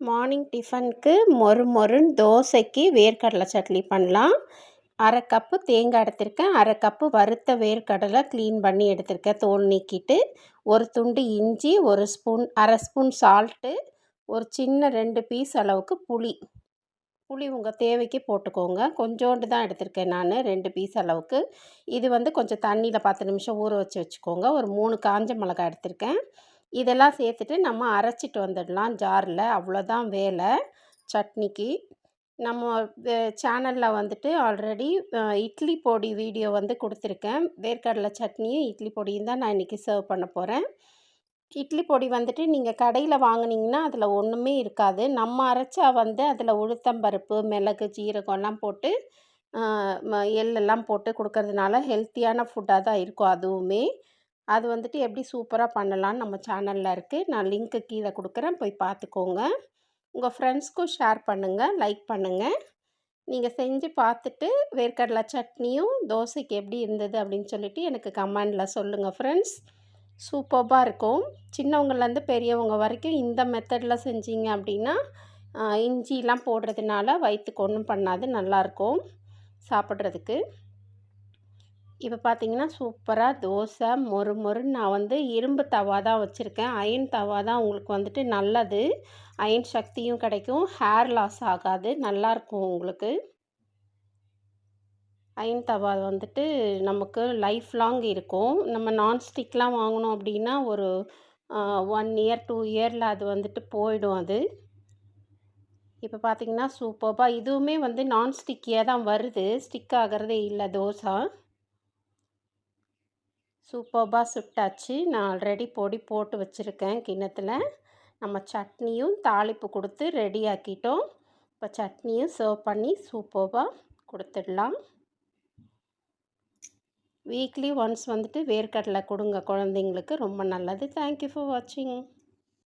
Morning டிஃபனுக்கு மொறு மொறுன்னு தோசைக்கு வேர்க்கடலை சட்னி பண்ணலாம். அரை கப்பு தேங்காய் எடுத்திருக்கேன். அரை கப்பு வறுத்த வேர்க்கடலை க்ளீன் பண்ணி எடுத்திருக்கேன். தோல் நீக்கிட்டு ஒரு துண்டு இஞ்சி ஒரு ஸ்பூன் அரை ஸ்பூன் சால்ட்டு ஒரு சின்ன ரெண்டு பீஸ் அளவுக்கு புளி. புளி உங்கள் தேவைக்கு போட்டுக்கோங்க. கொஞ்சோண்டு தான் எடுத்திருக்கேன் நான் ரெண்டு பீஸ் அளவுக்கு. இது வந்து கொஞ்சம் தண்ணியில் பத்து நிமிஷம் ஊற வச்சு வச்சுக்கோங்க. ஒரு மூணு காஞ்ச மிளகாய் எடுத்திருக்கேன். இதெல்லாம் சேர்த்துட்டு நம்ம அரைச்சிட்டு வந்துடலாம் ஜாரில். அவ்வளோதான் வேலை. சட்னிக்கு. நம்ம சேனலில் வந்துட்டு ஆல்ரெடி இட்லி பொடி வீடியோ வந்து கொடுத்துருக்கேன். வேர்க்கடலை சட்னியும் இட்லி பொடியும் தான் நான் இன்றைக்கி சர்வ் பண்ண போகிறேன் இட்லி பொடி வந்துட்டு நீங்கள் கடையில் வாங்கினீங்கன்னா அதில் ஒன்றுமே இருக்காது. நம்ம அரைச்சா வந்து அதில் உளுத்தம்பருப்பு மிளகு ஜீரகம்லாம் போட்டு எள்ளெல்லாம் போட்டு கொடுக்கறதுனால ஹெல்த்தியான ஃபுட்டாக தான் இருக்கும் அதுவுமே. அது வந்துட்டு எப்படி சூப்பராக பண்ணலான்னு நம்ம சேனலில் இருக்குது நான் லிங்க்கு கீழே கொடுக்குறேன். போய் பார்த்துக்கோங்க உங்கள் ஃப்ரெண்ட்ஸ்க்கும் ஷேர் பண்ணுங்கள் லைக் பண்ணுங்கள் நீங்கள் செஞ்சு பார்த்துட்டு வேர்க்கடலை சட்னியும் தோசைக்கு எப்படி இருந்தது அப்படின்னு சொல்லிவிட்டு எனக்கு கமெண்டில் சொல்லுங்கள் ஃப்ரெண்ட்ஸ். சூப்பர்பாக இருக்கும். சின்னவங்கள்லேருந்து பெரியவங்க வரைக்கும் இந்த மெத்தடில் செஞ்சீங்க அப்படின்னா இஞ்சிலாம் போடுறதுனால வயிற்றுக்கு ஒன்றும் பண்ணாது. நல்லாயிருக்கும் சாப்பிட்றதுக்கு. இப்போ பார்த்தீங்கன்னா சூப்பராக தோசை மொறு மொறுன்னு நான் வந்து இரும்பு தவா தான் வச்சுருக்கேன். அயன் தவா தான் உங்களுக்கு வந்துட்டு நல்லது. அயன் சக்தியும் கிடைக்கும். ஹேர் லாஸ் ஆகாது. நல்லாயிருக்கும் உங்களுக்கு. அயன் தவா வந்துட்டு நமக்கு லைஃப் லாங் இருக்கும். நம்ம நான்ஸ்டிக்லாம் வாங்கினோம் அப்படின்னா ஒரு ஒன் இயர் டூ இயரில் அது வந்துட்டு போயிடும் அது. இப்போ பார்த்தீங்கன்னா சூப்பர்பாக இதுவுமே வந்து நான்ஸ்டிக்கியாக தான் வருது. ஸ்டிக் ஆகிறதே இல்லை தோசை. சூப்பர்பாக சுட்டாச்சு. நான் ஆல்ரெடி பொடி போட்டு வச்சுருக்கேன் கிண்ணத்தில். நம்ம சட்னியும் தாளிப்பு கொடுத்து ரெடி ஆக்கிட்டோம். இப்போ சட்னியும் சர்வ் பண்ணி சூப்பர்பாக கொடுத்துடலாம். வீக்லி ஒன்ஸ் வந்துட்டு வேர்க்கடலை கொடுங்க குழந்தைங்களுக்கு. ரொம்ப நல்லது. தேங்க்யூ ஃபார் வாட்சிங்